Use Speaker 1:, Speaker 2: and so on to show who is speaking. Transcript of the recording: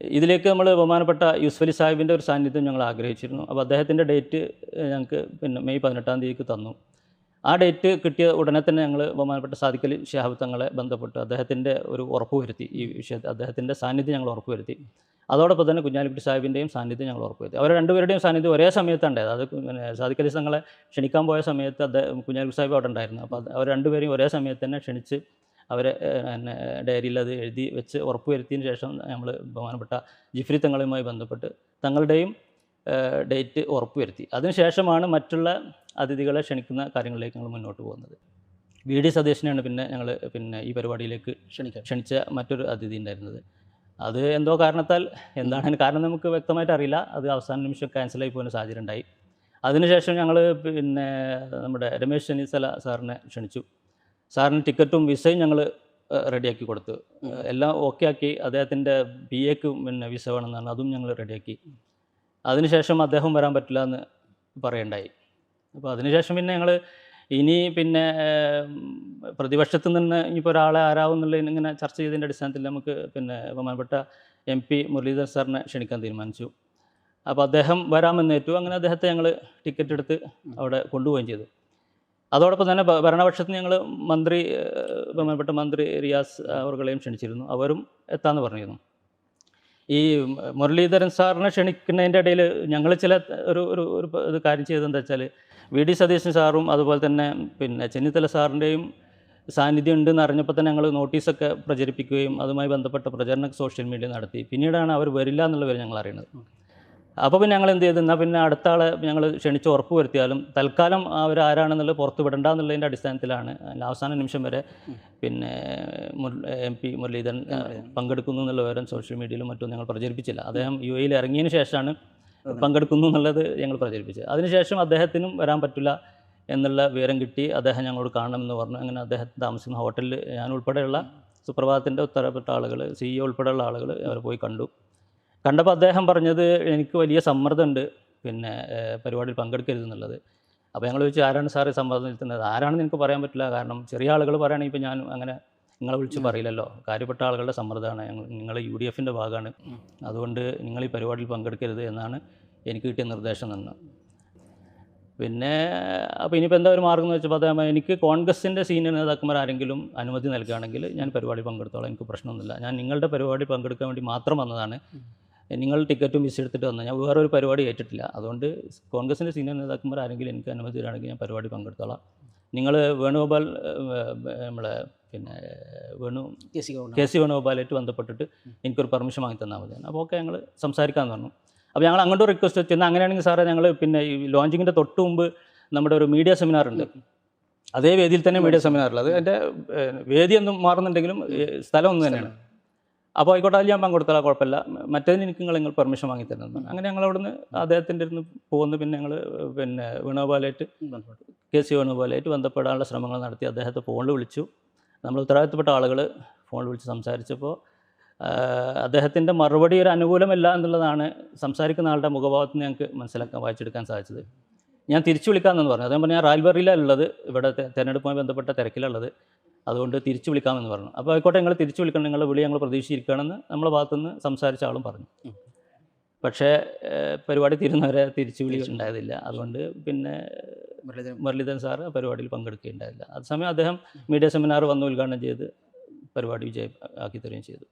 Speaker 1: ഇതിലേക്ക് നമ്മൾ ബഹുമാനപ്പെട്ട യൂസ്ഫ് അലി സാഹിബിന്റെ ഒരു സാന്നിധ്യം ഞങ്ങൾ ആഗ്രഹിച്ചിരുന്നു. അപ്പോൾ അദ്ദേഹത്തിന്റെ ഡേറ്റ് ഞങ്ങൾക്ക് പിന്നെ മെയ് പതിനെട്ടാം തീയതിക്ക് തന്നു. ആ ഡേറ്റ് കിട്ടിയ ഉടനെ തന്നെ ഞങ്ങൾ ബഹുമാനപ്പെട്ട സാദിഖലി ഷിഹാബ് തങ്ങളെ ബന്ധപ്പെട്ട് അദ്ദേഹത്തിന്റെ ഒരു ഉറപ്പ് വരുത്തി ഈ വിഷയത്തിൽ അദ്ദേഹത്തിന്റെ സാന്നിധ്യം ഞങ്ങൾ ഉറപ്പ് വരുത്തി. അതോടൊപ്പം തന്നെ കുഞ്ഞാലിക്കുട്ടി സാഹിബിന്റെയും സാന്നിധ്യം ഞങ്ങൾ ഉറപ്പ് വരുത്തി. അവർ രണ്ടുപേരുടെയും സാന്നിധ്യം ഒരേ സമയത്താണ് അത് പിന്നെ സാദിഖലി തങ്ങളെ ക്ഷണിക്കാൻ പോയ സമയത്ത് അദ്ദേഹം കുഞ്ഞാലിക്കുട്ടി സാഹിബ് അവിടെ ഉണ്ടായിരുന്നു. അപ്പോൾ അവർ രണ്ടുപേരെയും ഒരേ സമയത്ത് തന്നെ ക്ഷണിച്ച് അവരെ പിന്നെ ഡയറിയിൽ അത് എഴുതി വെച്ച് ഉറപ്പുവരുത്തിയതിന് ശേഷം നമ്മൾ ബഹുമാനപ്പെട്ട ജിഫ്രി തങ്ങളുമായി ബന്ധപ്പെട്ട് തങ്ങളുടെയും ഡേറ്റ് ഉറപ്പുവരുത്തി. അതിനുശേഷമാണ് മറ്റുള്ള അതിഥികളെ ക്ഷണിക്കുന്ന കാര്യങ്ങളിലേക്ക് ഞങ്ങൾ മുന്നോട്ട് പോകുന്നത്. വി ഡി സതീശനെയാണ് പിന്നെ ഞങ്ങൾ പിന്നെ ഈ പരിപാടിയിലേക്ക്
Speaker 2: ക്ഷണിക്കുക
Speaker 1: ക്ഷണിച്ച മറ്റൊരു അതിഥി ഉണ്ടായിരുന്നത്. അത് എന്തോ കാരണത്താൽ എന്താണ് കാരണം നമുക്ക് വ്യക്തമായിട്ട് അറിയില്ല. അത് അവസാന നിമിഷം ക്യാൻസലായി പോകുന്ന സാഹചര്യം ഉണ്ടായി. അതിനുശേഷം ഞങ്ങൾ പിന്നെ നമ്മുടെ രമേശ് ചെന്നിത്തല സാറിനെ ക്ഷണിച്ചു. സാറിന് ടിക്കറ്റും വിസയും ഞങ്ങൾ റെഡിയാക്കി കൊടുത്തു. എല്ലാം ഓക്കെ ആക്കി അദ്ദേഹത്തിന്റെ ബി എക്ക് പിന്നെ വിസ വേണമെന്ന് പറഞ്ഞു അതും ഞങ്ങൾ റെഡിയാക്കി. അതിനുശേഷം അദ്ദേഹം വരാൻ പറ്റില്ല എന്ന് പറയണ്ടായി. അപ്പോൾ അതിനുശേഷം പിന്നെ ഞങ്ങൾ ഇനി പിന്നെ പ്രതിപക്ഷത്തു പ്രതിപക്ഷത്ത് നിന്ന് ഇനിയിപ്പോൾ ഒരാളെ ആരാവും എന്നുള്ളതിന് ഇങ്ങനെ ചർച്ച ചെയ്തതിന്റെ അടിസ്ഥാനത്തിൽ നമുക്ക് പിന്നെ ബഹുമാനപ്പെട്ട എം പി മുരളീധർ സാറിനെ ക്ഷണിക്കാൻ തീരുമാനിച്ചു. അപ്പോൾ അദ്ദേഹം വരാമെന്നേറ്റു അങ്ങനെ അദ്ദേഹത്തെ ഞങ്ങൾ ടിക്കറ്റ് എടുത്ത് അവിടെ കൊണ്ടുപോവുകയും ചെയ്തു. അതോടൊപ്പം തന്നെ ഭരണപക്ഷത്തിന് ഭരണപക്ഷത്ത് ഞങ്ങൾ മന്ത്രി ബഹുമാനപ്പെട്ട മന്ത്രി റിയാസ് അവർകളെയും ക്ഷണിച്ചിരുന്നു. അവരും എത്താമെന്ന് പറഞ്ഞിരുന്നു. ഈ മുരളീധരൻ സാറിനെ ക്ഷണിക്കുന്നതിന്റെ ഇടയിൽ ഞങ്ങൾ ചില ഒരു ഒരു ഒരു ഇത് കാര്യം ചെയ്തതെന്താ വെച്ചാൽ വി ഡി സതീശൻ സാറും അതുപോലെ തന്നെ പിന്നെ ചെന്നിത്തല സാറിന്റെയും സാന്നിധ്യം ഉണ്ടെന്ന് അറിഞ്ഞപ്പോൾ തന്നെ ഞങ്ങൾ നോട്ടീസൊക്കെ പ്രചരിപ്പിക്കുകയും അതുമായി ബന്ധപ്പെട്ട പ്രചരണം സോഷ്യൽ മീഡിയ നടത്തി. പിന്നീടാണ് അവർ വരില്ല എന്നുള്ള പേര് ഞങ്ങൾ അറിയുന്നത് അപ്പോൾ പിന്നെ ഞങ്ങൾ എന്ത് ചെയ്തു? എന്നാൽ പിന്നെ അടുത്ത ആളെ ഞങ്ങൾ ക്ഷണിച്ച് ഉറപ്പ് വരുത്തിയാലും തൽക്കാലം അവർ ആരാണെന്നുള്ളത് പുറത്ത് വിടണ്ട എന്നുള്ളതിന്റെ അടിസ്ഥാനത്തിലാണ് അവസാന നിമിഷം വരെ പിന്നെ എം പി മുരളീധരൻ പങ്കെടുക്കുന്നു എന്നുള്ള വിവരം സോഷ്യൽ മീഡിയയിലും മറ്റും ഞങ്ങൾ പ്രചരിപ്പിച്ചില്ല. അദ്ദേഹം യു എയിൽ ഇറങ്ങിയതിന് ശേഷമാണ് പങ്കെടുക്കുന്നു എന്നുള്ളത് ഞങ്ങൾ പ്രചരിപ്പിച്ചത്. അതിനുശേഷം അദ്ദേഹത്തിനും വരാൻ പറ്റില്ല എന്നുള്ള വിവരം കിട്ടി അദ്ദേഹം ഞങ്ങളോട് കാണണം എന്ന് പറഞ്ഞു. അങ്ങനെ അദ്ദേഹം താമസിക്കുന്ന ഹോട്ടലിൽ ഞാൻ ഉൾപ്പെടെയുള്ള സുപ്രഭാതത്തിന്റെ ഉത്തരപ്പെട്ട ആളുകൾ സി ഇ ഉൾപ്പെടെയുള്ള ആളുകൾ അവർ പോയി കണ്ടു. കണ്ടപ്പോൾ അദ്ദേഹം പറഞ്ഞത് എനിക്ക് വലിയ സമ്മർദ്ദമുണ്ട്. പിന്നെ പരിപാടിയിൽ പങ്കെടുക്കരുത് എന്നുള്ളത്. അപ്പോൾ ഞങ്ങൾ ചോദിച്ചു ആരാണ് സാറ് സമ്മർദ്ദം ചെലുത്തുന്നത് ആരാണെന്ന് എനിക്ക് പറയാൻ പറ്റില്ല. കാരണം ചെറിയ ആളുകൾ പറയുകയാണെങ്കിൽ ഇപ്പോൾ ഞാൻ അങ്ങനെ നിങ്ങളെ വിളിച്ച് പറയില്ലല്ലോ. കാര്യപ്പെട്ട ആളുകളുടെ സമ്മർദ്ദമാണ്. ഞങ്ങൾ നിങ്ങൾ യു ഡി എഫിന്റെ ഭാഗമാണ്. അതുകൊണ്ട് നിങ്ങൾ ഈ പരിപാടിയിൽ പങ്കെടുക്കരുത് എന്നാണ് എനിക്ക് കിട്ടിയ നിർദ്ദേശം നിന്ന് പിന്നെ അപ്പോൾ ഇനിയിപ്പോൾ എന്താ ഒരു മാർഗം എന്ന് വെച്ചപ്പോൾ അദ്ദേഹം എനിക്ക് കോൺഗ്രസിന്റെ സീനിയർ നേതാക്കന്മാർ ആരെങ്കിലും അനുമതി നൽകുകയാണെങ്കിൽ ഞാൻ പരിപാടി പങ്കെടുത്തോളാം. എനിക്ക് പ്രശ്നമൊന്നുമില്ല. ഞാൻ നിങ്ങളുടെ പരിപാടി പങ്കെടുക്കാൻ വേണ്ടി മാത്രം വന്നതാണ്. നിങ്ങൾ ടിക്കറ്റും മിസ് എടുത്തിട്ട് വന്നാൽ ഞാൻ വേറെ ഒരു പരിപാടി ഏറ്റിട്ടില്ല അതുകൊണ്ട് കോൺഗ്രസിന്റെ സീനിയർ നേതാക്കന്മാർ ആരെങ്കിലും എനിക്ക് അനുമതി തരികയാണെങ്കിൽ ഞാൻ പരിപാടി പങ്കെടുത്തോളാം. നിങ്ങൾ വേണുഗോപാൽ നമ്മളെ പിന്നെ Venu
Speaker 2: K C Gowda
Speaker 1: K C വേണുഗോപാലായിട്ട് ബന്ധപ്പെട്ടിട്ട് എനിക്കൊരു പെർമിഷൻ വാങ്ങി തന്നാൽ മതി. അപ്പോൾ ഓക്കെ ഞങ്ങൾ സംസാരിക്കാമെന്ന് പറഞ്ഞു. അപ്പോൾ ഞങ്ങൾ അങ്ങോട്ട് റിക്വസ്റ്റ് വെച്ചു എന്നാൽ അങ്ങനെയാണെങ്കിൽ സാറേ ഞങ്ങൾ പിന്നെ ഈ ലോഞ്ചിങ്ങിന്റെ തൊട്ട് മുമ്പ് നമ്മുടെ ഒരു മീഡിയ സെമിനാർ ഉണ്ട്. അതേ വേദിയിൽ തന്നെ മീഡിയ സെമിനാറിൽ അത് എന്റെ വേദിയൊന്നും മാറുന്നുണ്ടെങ്കിലും സ്ഥലം ഒന്ന് തന്നെയാണ്. അപ്പോൾ ആയിക്കോട്ടെ അതിൽ ഞാൻ പങ്കെടുത്താൽ കുഴപ്പമില്ല. മറ്റേതിന് എനിക്ക് നിങ്ങൾ നിങ്ങൾ പെർമിഷൻ വാങ്ങി തരുന്നത് അങ്ങനെ ഞങ്ങൾ അവിടുന്ന് അദ്ദേഹത്തിന്റെ അടുത്ത് പോകുന്നു. പിന്നെ ഞങ്ങൾ പിന്നെ വേണുഗോപാലായിട്ട് കെ സി വേണുഗോപാലായിട്ട് ബന്ധപ്പെടാനുള്ള ശ്രമങ്ങൾ നടത്തി അദ്ദേഹത്തെ ഫോണിൽ വിളിച്ചു. നമ്മൾ ഉത്തരവാദിത്തപ്പെട്ട ആളുകൾ ഫോണിൽ വിളിച്ച് സംസാരിച്ചപ്പോൾ അദ്ദേഹത്തിന്റെ മറുപടി ഒരു അനുകൂലമല്ല എന്നുള്ളതാണ് സംസാരിക്കുന്ന ആളുടെ മുഖഭാവത്തിൽ നിന്ന് ഞങ്ങൾക്ക് മനസ്സിലാക്കാൻ വായിച്ചെടുക്കാൻ സാധിച്ചത്. ഞാൻ തിരിച്ചു വിളിക്കാമെന്ന് പറഞ്ഞു. അതേപോലെ ഞാൻ റാൽബറിയിലാണ് ഉള്ളത്. ഇവിടെ തെരഞ്ഞെടുപ്പുമായി ബന്ധപ്പെട്ട തിരക്കിലുള്ളത് അതുകൊണ്ട് തിരിച്ചു വിളിക്കാമെന്ന് പറഞ്ഞു. അപ്പോൾ ആയിക്കോട്ടെ നിങ്ങൾ തിരിച്ചു വിളിക്കണം നിങ്ങളുടെ വിളി ഞങ്ങൾ പ്രതീക്ഷിച്ചിരിക്കുകയാണെന്ന് നമ്മളെ ഭാഗത്തുനിന്ന് സംസാരിച്ച ആളും പറഞ്ഞു പക്ഷേ പരിപാടി തീരുന്നവരെ തിരിച്ചു വിളി ഉണ്ടായതില്ല. അതുകൊണ്ട് പിന്നെ
Speaker 2: മുരളീധരൻ.
Speaker 1: സാർ പരിപാടിയിൽ പങ്കെടുക്കുകയുണ്ടായില്ല. അതേസമയം അദ്ദേഹം മീഡിയ സെമിനാർ വന്ന് ഉദ്ഘാടനം ചെയ്ത് പരിപാടി വിജയം ആക്കി തരികയും ചെയ്തു.